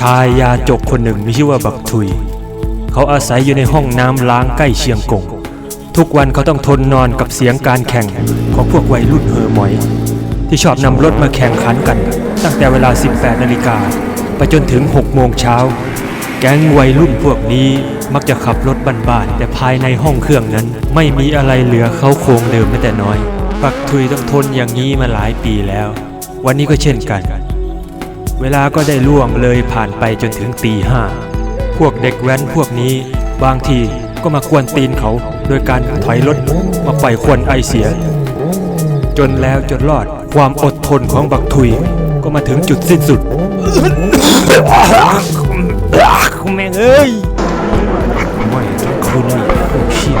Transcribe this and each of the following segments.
ชายยาจกคนหนึ่งมีชื่อว่าบักทุย เขาอาศัยอยู่ในห้องน้ำล้างใกล้เชียงกง ทุกวันเขาต้องทนนอนกับเสียงการแข่งของพวกวัยรุ่นเฮอหมอย ที่ชอบนำรถมาแข่งขันกัน ตั้งแต่เวลา 18 นาฬิกาไปจนถึง 6 โมงเช้า แก๊งวัยรุ่นพวกนี้มักจะขับรถบ้านๆแต่ภายในห้องเครื่องนั้น ไม่มีอะไรเหลือเขาโครงเดิมแม้แต่น้อย ปักทุยต้องทนอย่างนี้มาหลายปีแล้ว วันนี้ก็เช่นกัน เวลาก็ได้ล่วงเลยผ่านไปจนถึงตีห้าพวกเด็กแว้นพวกนี้บางทีก็มากวนตีนเขาโดยการถอยรถมาปล่อยควันไอเสีย จนแล้วจนรอดความอดทนของบักทุยก็มาถึงจุดสิ้นสุดแม่งเอ้ยไม่ทั้งคืนนี่โอ้เชี่ย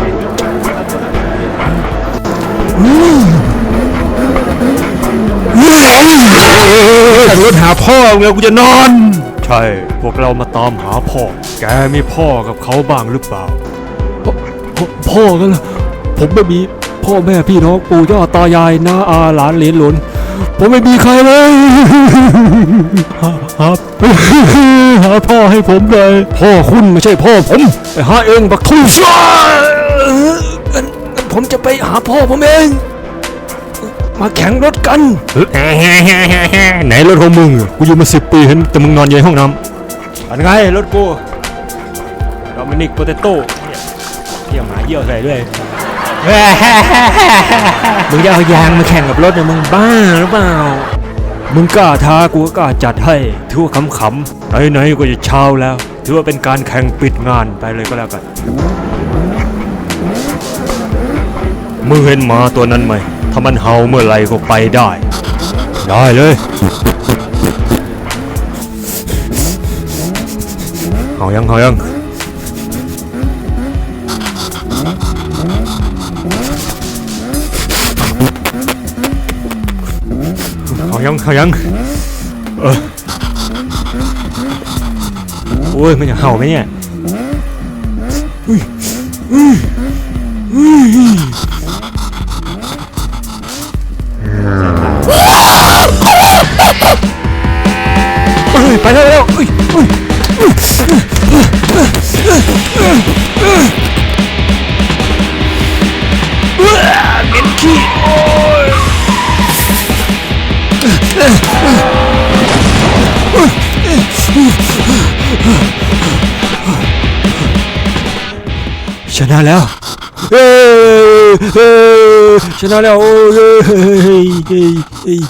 ขับรถหาพ่อไงกูจะนอน ใช่ พวกเรามาตามหาพ่อ แกมีพ่อกับเขาบ้างหรือเปล่า พ่อพ่อกันล่ะผมไม่มีพ่อแม่พี่น้องปู่ย่าตายายน้าอาหลานเหลนหลนผมไม่มีใครเลยหาหาหาพ่อให้ผมเลย พ่อคุณไม่ใช่พ่อผม ไปหาเองบักทุ่งฟ้างั้นงั้นผมจะไปหาพ่อผมเอง มาแข่งรถกัน ไหนรถของมึงอะกูอยู่มาสิบปีเห็นแต่มึงนอนอยู่ในห้องน้อันไงรถกูโดมินิกโปเตโต้เยี่ยมหมาเยี่ยวใส่ด้วยมึงจะเอายางมาแข่งกับรถเนี่ยมึงบ้าหรือเปล่า มึงกล้าท้ากูก็กล้าจัดให้ถือว่าขำๆไหนๆก็จะเช้าแล้ว ถือว่าเป็นการแข่งปิดงานไปเลยก็แล้วกันมึงเห็นหมาตัวนั้นไหม ถ้ามันเห่าเมื่อไหรก็ไปได้ ได้เลยเห่ายังเห่ายังเห่ายังเห่ายังเออโอ้ยมันจะเห่าไหมเนี่ยเเม็นขี้โอ้ยชนะแล้วเอ้ยเอ้ยชนะแล้วโอ้ยเอ้ยเอ้ยเอ้ยเอ้ย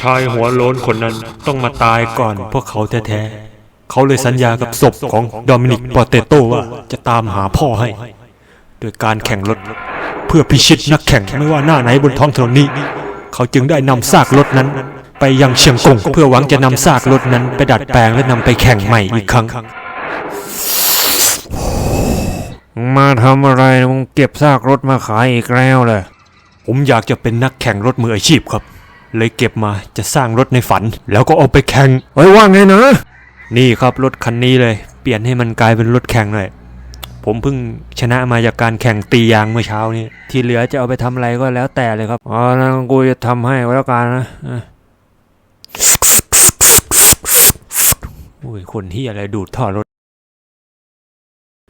ชายหัวโล้นคนนั้นต้องมาตายก่อนพวกเขาแท้ๆ เขาเลยสัญญากับศพของโดมินิกปอเตโต้ว่าจะตามหาพ่อให้ โดยการแข่งรถ เพื่อพิชิตนักแข่งไม่ว่าหน้าไหนบนท้องถนนนี้ เขาจึงได้นำซากรถนั้น ไปยังเชียงกงเพื่อหวังจะนำซากรถนั้นไปดัดแปลงและนำไปแข่งใหม่อีกครั้ง มาทำอะไรมึงเก็บซากรถมาขายอีกแล้วเลยผมอยากจะเป็นนักแข่งรถมืออาชีพครับ เลยเก็บมาจะสร้างรถในฝัน แล้วก็เอาไปแข่งไว้ว่าไงนะ นี่ครับรถคันนี้เลย เปลี่ยนให้มันกลายเป็นรถแข่งเลยผมเพิ่งชนะมาจากการแข่งตียางเมื่อเช้านี้ที่เหลือจะเอาไปทำอะไรก็แล้วแต่เลยครับอ๋อนั่นกูจะทำให้แล้วกันนะอะโอ้ยคนที่อะไรดูดท่อรถ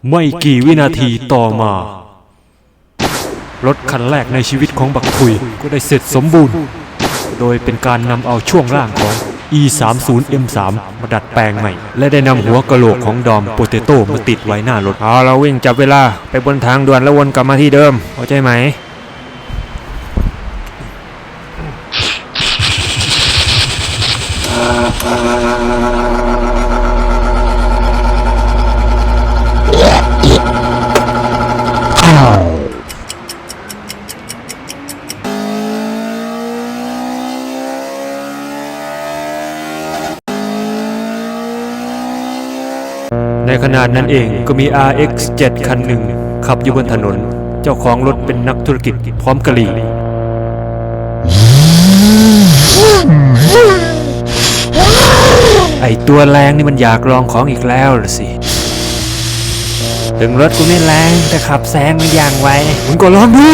ไม่กี่วินาทีต่อมา รถคันแรกในชีวิตของบักทุยก็ได้เสร็จสมบูรณ์ โดยเป็นการนำเอาช่วงล่างของ E30M3 มาดัดแปลงใหม่ และได้นำหัวกะโหลกของดอมโปเตโต้มาติดไว้หน้ารถเอาเราวิ่งจับเวลาไปบนทางด่วนแล้ววนกลับมาที่เดิมเข้าใจไหมอ่า ขณะนั้นเองก็มี RX 7 คันหนึ่ง ขับอยู่บนถนน เจ้าของรถเป็นนักธุรกิจพร้อมกะหรี่ไอตัวแรงนี่มันอยากลองของอีกแล้วล่ะสิ ถึงรถกูไม่แรงแต่ขับแซงมันอย่างไวมึงก็ลองดู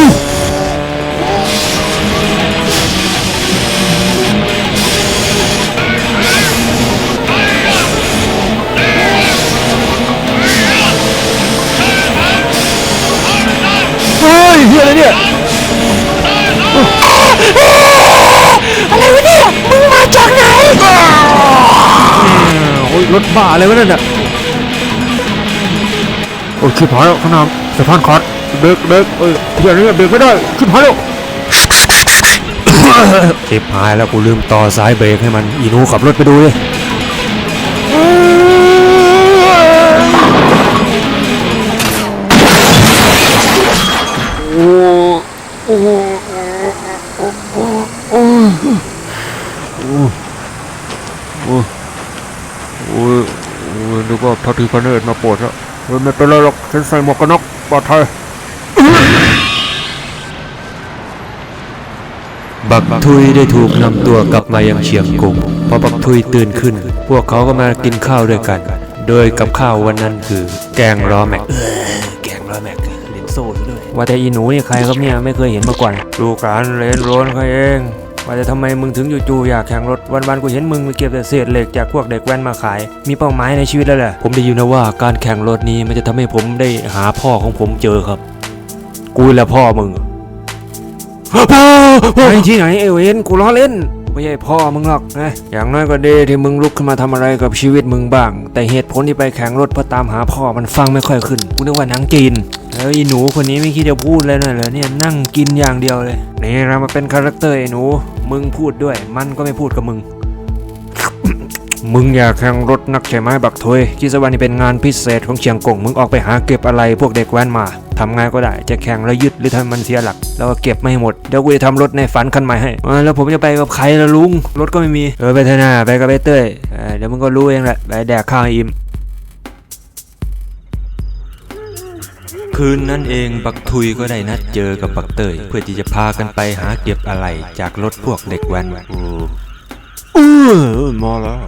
รถบ้าอะไรวะนั่นน่ะโอ้ยชิบหายแล้วข้างหน้าสะพานขาดเบรกเบรกเอ้ยเฮียนี่เบรกไม่ได้ชิบหายแล้วชิบหายแล้วกูลืมต่อสายเบรกให้มันอีหนูขับรถไปดูดิโอ้โอ้โอ้โอ้โอ้โอ้โอ้โอ้โอ้นึกว่าพระทีพระเนตรมาโปรดแล้วเฮ้ยไม่เป็นไรหรอกฉันใส่หมวกกันน็อกปลอดภัยบักทุยได้ถูกนำตัวกลับมายังเชียงกงพอบักทุยตื่นขึ้น พวกเขาก็มากินข้าวด้วยกัน โดยกับข้าววันนั้นคือ แกงรอแม็กแกงรอแม็กเล่นโซ่ซะด้วยว่าแต่อีหนูนี่ใครครับเนี่ยไม่เคยเห็นมาก่อนดูการเล่นโรนเขาเอง ว่าจะทำไมมึงถึงจู่ๆอยากแข่งรถวันๆกูเห็นมึงไปเก็บแต่เศษเหล็กจากพวกเด็กแว้นมาขาย มีเป้าหมายในชีวิตแล้วแหละผมได้ยินนะว่าการแข่งรถนี้มันจะทำให้ผมได้หาพ่อของผมเจอครับ กูแหละพ่อมึงไอ้ที่ไหนเอเวนกูล้อเล่น ไม่ใช่พ่อมึงหรอกนะอย่างน้อยก็ดีที่มึงลุกขึ้นมาทำอะไรกับชีวิตมึงบ้าง แต่เหตุผลที่ไปแข่งรถเพื่อตามหาพ่อมันฟังไม่ค่อยขึ้นกูนึกว่าหนังจีนแล้วอีหนูคนนี้ไม่คิดจะพูดเลยหน่อยเหรอเนี่ยนั่งกินอย่างเดียวเลยนี่เรามาเป็นคาแรคเตอร์ไอ้หนู มึงพูดด้วย มันก็ไม่พูดกับมึง มึงอยากแข่งรถนักใช่ไหมบักทวยคิดซะว่านี่เป็นงานพิเศษของเชียงกงมึงออกไปหาเก็บอะไรพวกเด็กแว้นมา ทำไงก็ได้ จะแข่งแล้วยึดหรือทำมันเสียหลัก แล้วก็เก็บไม่หหมด เดี๋ยวกูจะทำรถในฝันคันใหม่ให้แล้วผมจะไปกับใครล่ะลุง รถก็ไม่มี เออไปเถอะนะไปกับไอ้เต้ยเเดี๋ยวมึงก็รู้เองแหละ ไปแดกข้าวอิ่มคืนนั้นเองบักทุยก็ได้นัดเจอกับบักเตยเพื่อที่จะพากันไปหาเก็บอะไรจากรถพวกเด็กแว้นโอ้เออมาแล้ว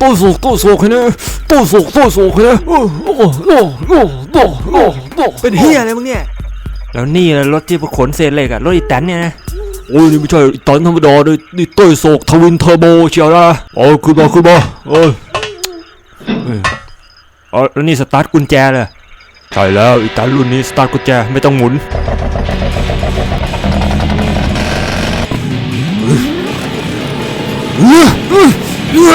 Bozuk bozuk ne? Bozuk bozuk ne? โอ้โอ้โอ้โอ้โอ้โอ้โอ้เป็นเฮียอะไรมึงเนี่ย แล้วนี่แหละรถที่ขนเศษเหล็กอะรถอีแตนเนี่ยนะ โอ้ยนี่ไม่ใช่อีแตนธรรมดาด้ยนี่ต้ยโศกทวินเทอร์โบเชียวนะโอ้ยขึ้นมาขึ้นมาเอ้ยเอ้แล้วนี่สตาร์ทกุญแจเลยใช่แล้วอีแตนรุ่นนี้สตาร์ทกุญแจไม่ต้องหมุน เอื้อ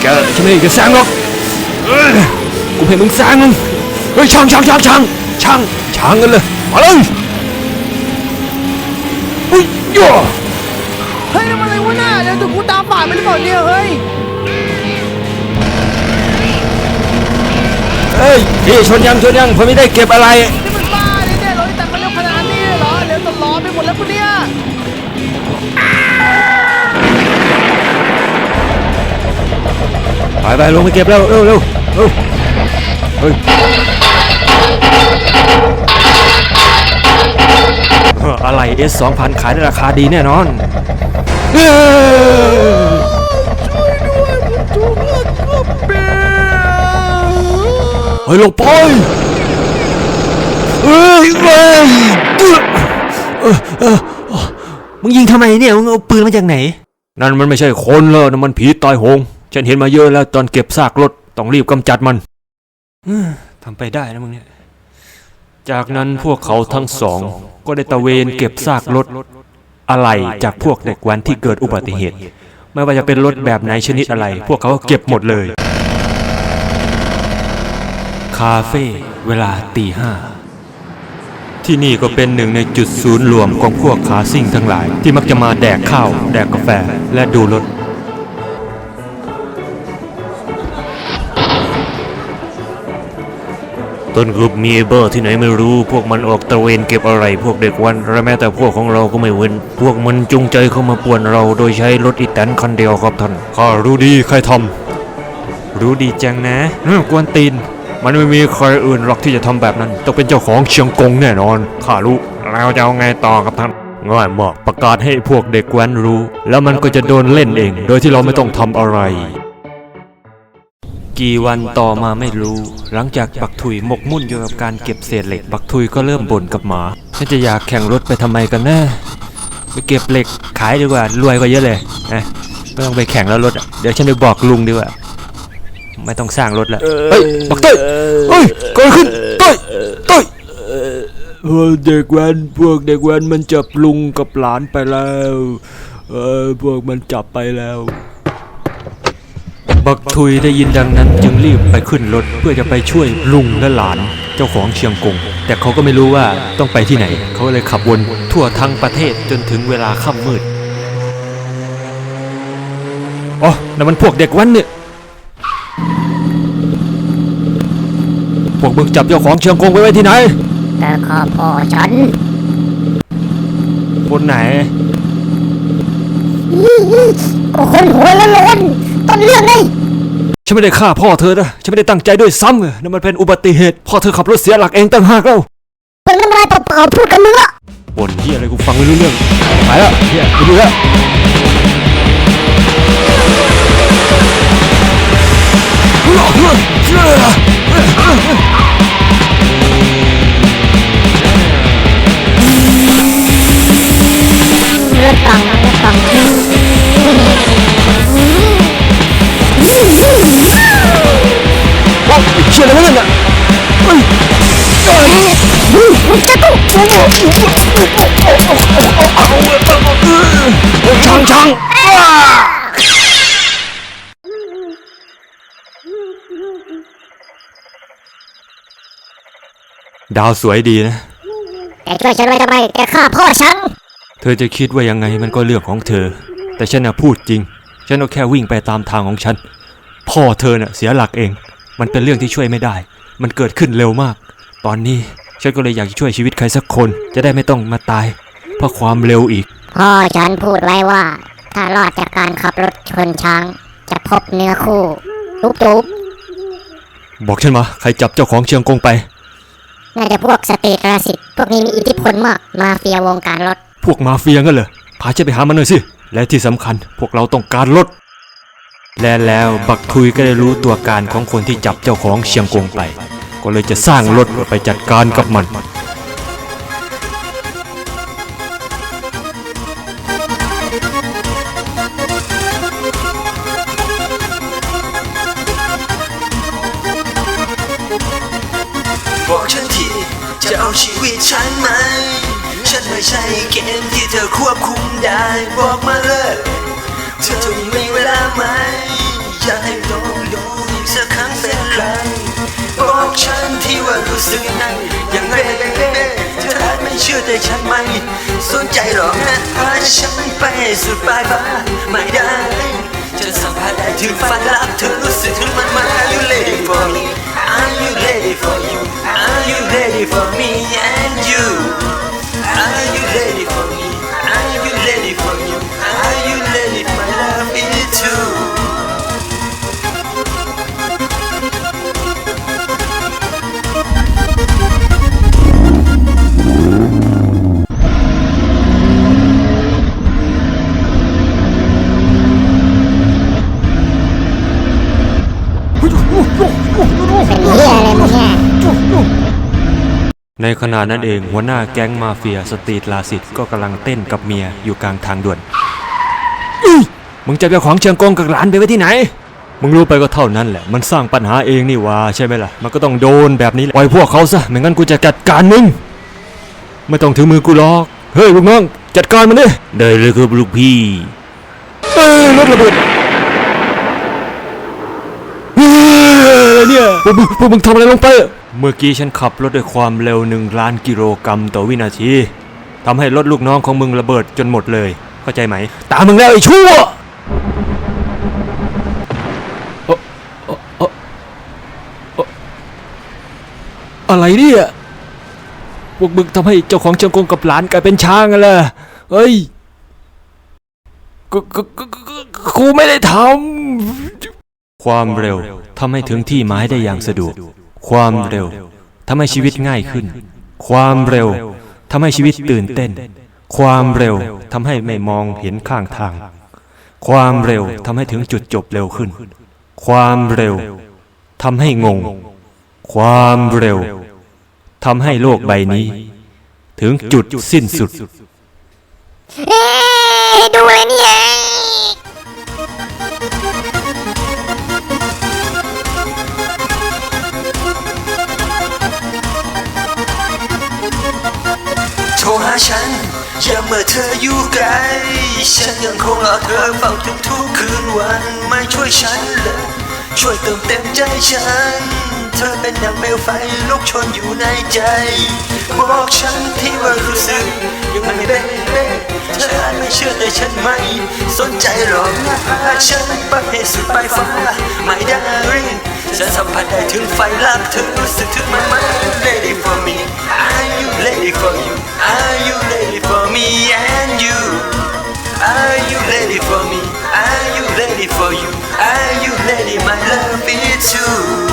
แกฉันไม่จะสร้างหรอกเอ้ยกูเห็นมึงสร้างมึงเฮ้ยช่างช่างช่างช่างช่างช่างกันเลยมาเลยเฮ้ยย่อเฮ้ยทำอะไรวะน่ะแล้วตัวกูตาฝาดไปหรือเปล่าเนี่ยเฮ้ยเฮ้ยพี่ชนยังชนยังผมไม่ได้เก็บอะไรนี่มันบ้าเลยเนี่ยรถแต่งมาเร็วขนาดนี้เลยเหรอเร็วตลอดไปหมดแล้วกูเไปไปลงไปเก็บแล้วเร็วเร็วเร็วเฮ้ยอออะไร S 2 0 0 0ขายในราคาดีแน่นอนเฮ้ยเฮ้ยลงไปเฮ้ยเฮ้ยเออเออมึงยิงทำไมเนี่ย มึงเอาปืนมาจากไหน นั่นมันไม่ใช่คนแล้วนั่นมันผีตายโหง ฉันเห็นมาเยอะแล้วตอนเก็บซากรถต้องรีบกำจัดมันทำไปได้นะมึงเนี่ย จากนั้นพวกเขาทั้งสอง ก็ได้ตระเวนเก็บซากรถอะไรจากพวกเด็กแวันที่เกิดอุบัติเหตุ ไม่ว่าจะเป็นรถแบบไหนชนิดอะไร พวกเขาก็เก็บหมดเลย คาเฟ่เวลาตีห้าที่นี่ก็เป็นหนึ่งในจุดศูนย์รวมของพวกขาซิ่งทั้งหลาย ที่มักจะมาแดกข้าว แดกกาแฟและดูรถ ต้นกลุ่มมีไอ้เบอร์ที่ไหนไม่รู้พวกมันออกตระเวนเก็บอะไรพวกเด็กวันและแม้แต่พวกของเราก็ไม่เว้น พวกมันจงใจเข้ามาป่วนเราโดยใช้รถอีแตนคันเดียวครับท่านข้ารู้ดีใครทรู้ดีจังนะเรื่องกวนตีนำมันไม่มีใครอื่นหรอกที่จะทำแบบนั้น ต้องเป็นเจ้าของเชียงกงแน่นอนข้ารู้เราจะเอาไงต่อครับท่านง่ายมากประกาศให้พวกเด็กแว้นรู้ แล้วมันก็จะโดนเล่นเอง โดยที่เราไม่ต้องทำอะไร กี่วันต่อมาไม่รู้ หลังจากบักทุยหมกมุ่นอยู่กับการเก็บเศษเหล็กบักทุยก็เริ่มบ่นกับหมาฉันจะอยากแข่งรถไปทำไมกันนะไปเก็บเหล็กขายดีกว่ารวยกว่าเยอะเลยนะไม่ต้องไปแข่งแล้วรถเดี๋ยวฉันไปบอกลุงดีกว่าไม่ต้องสร้างรถละเฮ้ยบักเต้ยเฮ้ยเกิดขึ้นเต้ยเต้ยเออเด็กแว้นพวกเด็กแว้นมันจับลุงกับหลานไปแล้วเออพวกมันจับไปแล้ว บักทุยได้ยินดังนั้นจึงรีบไปขึ้นรถเพื่อจะไปช่วยลุงและหลานเจ้าของเชียงกง แต่เขาก็ไม่รู้ว่าต้องไปที่ไหน เขาเลยขับวนทั่วทั้งประเทศจนถึงเวลาค่ำมืดอ๋อนั่นมันพวกเด็กแวันเนี่ยพวกมึงจับเจ้าของเชียงกงไว้ไว้ที่ไหน แต่ข้าพ่อฉัน คนไหนก็คนหัวละโลนต้นเรื่องไง ฉันไม่ได้ฆ่าพ่อเธอนะ ฉันไม่ได้ตั้งใจด้วยซ้ำนั่นมันเป็นอุบัติเหตุ พ่อเธอขับรถเสียหลักเองตั้งหากแล้วเป็นน้ำลายเปล่าๆพูดกันมึงละบ่นเฮียอะไรกูฟังไม่รู้เรื่องไปแล้วเฮียไปดูแล้วเลือดตังเลือดตัง ว้าวเชี่ยอะไรวะเนี่ยเฮ้ยจะกูช่างช่างดาวสวยดีนะ แกช่วยฉันไว้ทำไม แกฆ่าพ่อฉัน เธอจะคิดว่ายังไงมันก็เรื่องของเธอ แต่ฉันน่ะพูดจริง ฉันก็แค่วิ่งไปตามทางของฉัน พ่อเธอน่ะเสียหลักเอง มันเป็นเรื่องที่ช่วยไม่ได้ มันเกิดขึ้นเร็วมาก ตอนนี้ฉันก็เลยอยากจะช่วยชีวิตใครสักคน จะได้ไม่ต้องมาตาย เพราะความเร็วอีก พ่อฉันพูดไว้ว่า ถ้ารอดจากการขับรถชนช้าง จะพบเนื้อคู่ทุบทุบบอกฉันมาใครจับเจ้าของเชียงกงไป น่าจะพวกสเตตราสิตพวกนี้มีอิทธิพลมาก มาเฟียวงการรถ พวกมาเฟียงั้นเหรอพาฉันไปหามันหน่อยสิ และที่สำคัญพวกเราต้องการรถและแล้วบักทุยก็ได้รู้ตัวการของคนที่จับเจ้าของเชียงกงไป ก็เลยจะสร้างรถไปจัดการกับมัน ที่ว่ารู้สึกยังไงยังไงเบ้เธออาจไม่เชื่อแต่ฉันไหมสนใจหรอกนะพาฉันไปสุดปลายฟ้าไม่ได้จะสัมผัสได้ถึงฝันลับเธอรู้สึกถึงมันมา Are you ready for me Are you ready for you Are you ready for me and you Are you ready for me ในขณะนั้นเองหัวหน้าแก๊งมาเฟียสตรีทลาสิตก็กำลังเต้นกับเมียอยู่กลางทางด่วนอุ๊ยมึงจะไปของเชียงกงกับหลานไปไว้ที่ไหน มึงรู้ไปก็เท่านั้นแหละ มันสร้างปัญหาเองนี่หว่าใช่ไหมล่ะ มันก็ต้องโดนแบบนี้แหละปล่อยพวกเขาซะไม่งั้นกูจะจัดการมึง ไม่ต้องถึงมือกูหรอก เฮ้ยลูกน้องจัดการมันดิได้เลยครับลูกพี่ เอ้ยรถระเบิดเฮ้ยอะไรเนี่ยพวกมึงพวกมึงทำอะไรลงไปอะ เมื่อกี้ฉันขับรถด้วยความเร็วหนึ่งล้านกิโลกรัมต่อวินาทีทำให้รถลูกน้องของมึงระเบิดจนหมดเลย เข้าใจไหม ตามมึงแล้วไอ้ชั่วอะไรเนี่ยพวกมึงทำให้เจ้าของเชียงกงกับหลานกลายเป็นช้างกันเลยเฮ้ยกูกูกูกูกูไม่ได้ทำความเร็วทำให้ถึงที่หมายได้อย่างสะดวก ความเร็วทำให้ชีวิตง่ายขึ้น ความเร็วทำให้ชีวิตตื่นเต้น ความเร็วทำให้ไม่มองเห็นข้างทาง ความเร็วทำให้ถึงจุดจบเร็วขึ้น ความเร็วทำให้งง ความเร็วทำให้โลกใบนี้ ถึงจุดสิ้นสุด เอ๊ดูเลยเนี่ย ฉันอย่าเมื่อเธออยู่ไกล ฉันยังคงรอเธอเฝ้าทุกๆคืนวันไม่ช่วยฉันเลยช่วยเติมเต็มใจฉัน เธอเป็นดังเปลวไฟลุกโชนอยู่ในใจ บอกฉันที่ว่ารู้สึก เชื่อแต่ฉันไม่สนใจหรอกนะฉันไปให้สุดปลายฟ้าไม่ได้ริงฉันสัมผัสได้ถึงไฟรักเธอรู้สึกถึงมันไหม Ready for me Are you ready for you Are you ready for me and you Are you ready for me? Are you ready for you? Are you ready, my love? It's you.